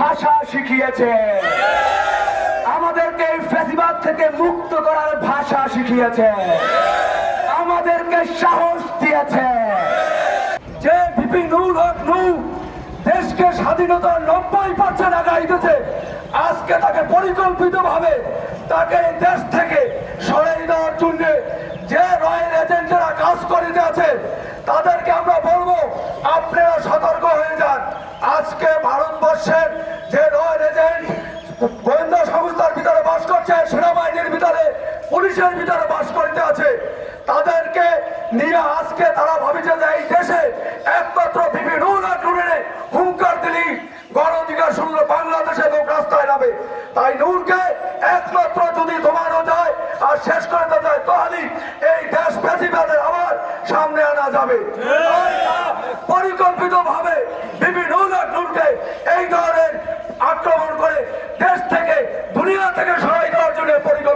ভাষা শিখিয়েছে। আমাদেরকে ফেসিবাদ থেকে মুক্ত করার ভাষা শিখিয়েছে। আমাদেরকে সাহস দিয়েছে। যে বিপিন নূর স্বাধীনতার নব্বই পার্সেন্ট আগাই দিতেছে আজকে তাকে পরিকল্পিত ভাবে তাকে দেশ থেকে সরাই দেওয়ার জন্য যে রয়্যাল এজেন্টরা কাজ করিতে আছে, তাদেরকে আমরা বলব, আপনারা সতর্ক হয়ে যান। আজকে ভারতবর্ষের যে রয়্যাল এজেন্ট গোয়েন্দা সংস্থার ভিতরে বাস করছে, সেনাবাহিনীর ভিতরে, পুলিশের ভিতরে বাস করিতে আছে, তাদেরকে নিয়ে আজকে তারা ভাবিছে যে এই দেশে একমাত্র শুনলো বাংলাদেশে লোক রাস্তায় নামে। তাই নূরকে একমাত্র যদি দমানো যায় আর শেষ করে দেওয়া যায় তাহলে এই দেশ ফেসিবাদের আবার সামনে আনা যাবে। পরিকল্পিত ভাবে বিভিন্ন নূরকে এই ধরনের আক্রমণ করে দেশ থেকে, দুনিয়া থেকে সরাই দেওয়ার জন্য পরিকল্পনা